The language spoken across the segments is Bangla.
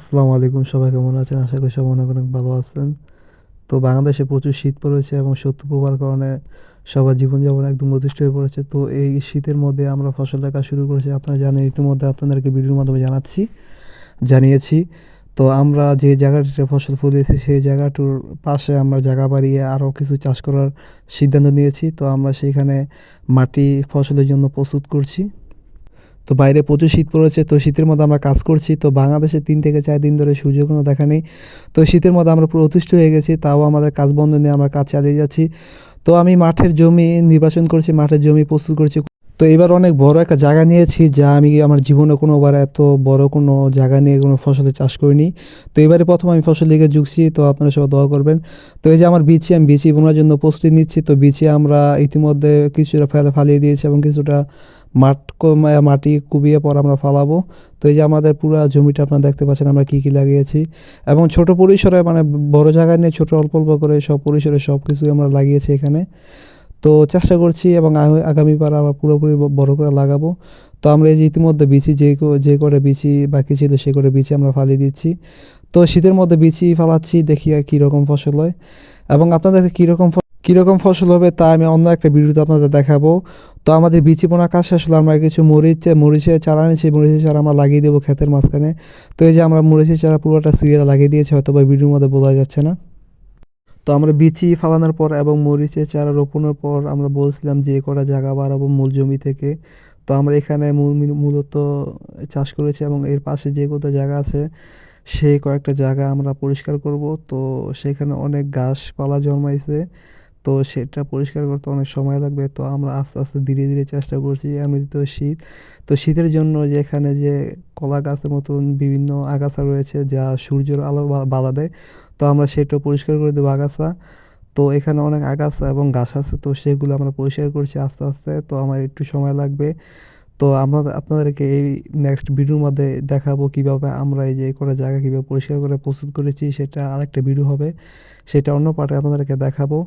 আসসালামু আলাইকুম সবাই, কেমন আছেন? আশা করি সবাই অনেক অনেক ভালো আছেন। তো বাংলাদেশে প্রচুর শীত পড়েছে এবং শত্রু প্রভার কারণে সবার জীবনযাপন একদম অতিষ্ঠ হয়ে পড়েছে। তো এই শীতের মধ্যে আমরা ফসল দেখা শুরু করেছি। আপনারা জানেন, ইতিমধ্যে আপনাদেরকে ভিডিওর মাধ্যমে জানাচ্ছি, জানিয়েছি। তো আমরা যে জায়গাটিতে ফসল ফলিয়েছি, সেই জায়গাটার পাশে আমরা জায়গা বাড়িয়ে আরও কিছু চাষ করার সিদ্ধান্ত নিয়েছি। তো আমরা সেইখানে মাটি ফসলের জন্য প্রস্তুত করছি। তো বাইরে প্রচুর শীত পড়েছে, তো শীতের মধ্যে আমরা কাজ করছি, তো বাংলাদেশে তিন থেকে চার দিন ধরে সূর্য কোনো দেখা নেই। তো শীতের মধ্যে আমরা পুরো অতিষ্ঠ হয়ে গেছি, তাও আমাদের কাজ বন্ধ নিয়ে আমরা কাজ চালিয়ে যাচ্ছি। তো আমি মাঠের জমি নির্বাচন করছি, মাঠের জমি প্রস্তুত করছি। তো এবার অনেক বড় একটা জায়গা নিয়েছি যা আমি আমার জীবনে কোনোবার এত বড় কোনো জায়গা নিয়ে কোনো ফসলের চাষ করিনি। তো এবারে প্রথম আমি ফসল দিকে ঝুঁকছি, তো আপনারা সবাই দোয়া করবেন। তো এই যে আমার বিচি আমি বিচি বোনার জন্য প্রস্তুতি নিচ্ছি, তো বিচি আমরা ইতিমধ্যে কিছুটা ফেলে ফালিয়ে দিয়েছি এবং কিছুটা মাঠ মাটি কুবিয়ে পর আমরা ফালাবো। তো এই যে আমাদের পুরো জমিটা আপনারা দেখতে পাচ্ছেন আমরা কী কী লাগিয়েছি। এবং ছোট পরিসরে মানে বড় জায়গা নিয়ে ছোট অল্প অল্প করে সব পরিসরে সব কিছুই আমরা লাগিয়েছি এখানে। তো চেষ্টা করছি এবং আগ- আগামীবার আবার পুরোপুরি বড় করে লাগাবো। তো আমরা এই যে ইতিমধ্যে বিচি যে যে করে বিচি বাকি ছিল সে করে বিচি আমরা ফালিয়ে দিচ্ছি। তো শীতের মধ্যে বিচি ফালাচ্ছি, দেখি কীরকম ফসল হয়। এবং আপনাদেরকে কীরকম কীরকম ফসল হবে তা আমি অন্য একটা ভিডিওতে আপনাদের দেখাবো। তো আমাদের বিচি বোনা কাজ শেষ হলো, আমরা কিছু মরিচ, মরিচের চারা নিয়েছি মরিচের চারা আমরা লাগিয়ে দেবো ক্ষেতের মাঝখানে। তো এই যে আমরা মরিচের চারা পুরোটা সিরিয়াল লাগিয়ে দিয়েছি হয়তো বা ভিডিওর মধ্যে বোঝা যাচ্ছে না। তো আমরা বিচি ফালানোর পর এবং মরিচের চারা রোপণের পর আমরা বলছিলাম যে কটা জায়গা বাড়াবো মূল জমি থেকে। তো আমরা এখানে মূল মূলত চাষ করেছি এবং এর পাশে যে কত জায়গা আছে সেই কয়েকটা জায়গা আমরা পরিষ্কার করব। তো সেখানে অনেক গাছপালা জন্মাইছে। তো সেটা পরিষ্কার করতে অনেক সময় লাগবে। তো আমরা আস্তে আস্তে, ধীরে ধীরে চেষ্টা করছি এমনিতে তো শীত। তো শীতের জন্য যে এখানে যে কলা গাছের মতন বিভিন্ন আগাছা রয়েছে যা সূর্যের আলো বাধা দেয়, তো আমরা সেটা পরিষ্কার করে দেবো আগাছা। তো এখানে অনেক আগাছা এবং ঘাস আছে, তো সেগুলো আমরা পরিষ্কার করছি আস্তে আস্তে। তো আমার একটু সময় লাগবে। তো আমরা আপনাদেরকে এই নেক্সট ভিডিওর মধ্যে দেখাবো কীভাবে আমরা এই যে কটা জায়গা কীভাবে পরিষ্কার করে প্রস্তুত করেছি, সেটা আরেকটা ভিডিও হবে। সেটা অন্য পার্টে আপনাদেরকে দেখাবো।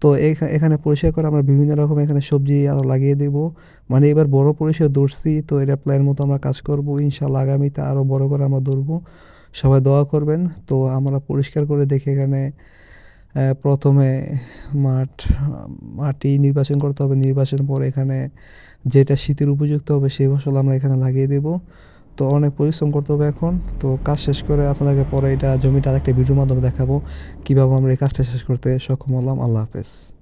তো এখা- এখানে পরিষ্কার করে আমরা বিভিন্ন রকম এখানে সবজি আরও লাগিয়ে দেব। মানে এবার বড় পরিসর ধরছি তো এটা প্ল্যান মতো আমরা কাজ করব। ইনশাল্লাহ আগামীতে আরও বড় করে আমরা ধরবো সবাই দোয়া করবেন। তো আমরা পরিষ্কার করে দেখে এখানে প্রথমে মাঠ, মাটি নির্বাচন করতে হবে। নির্বাচন পরে এখানে যেটা শীতের উপযুক্ত হবে সেই ফসল আমরা এখানে লাগিয়ে দেব। তো অনেক পরিশ্রম করতে হবে এখন। তো কাজ শেষ করে আপনাদেরকে পরে এটা জমিটা একটা ভিডিওর মাধ্যমে দেখাবো। কীভাবে আমরা এই কাজটা শেষ করতে সক্ষম হলাম। আল্লাহ হাফেজ।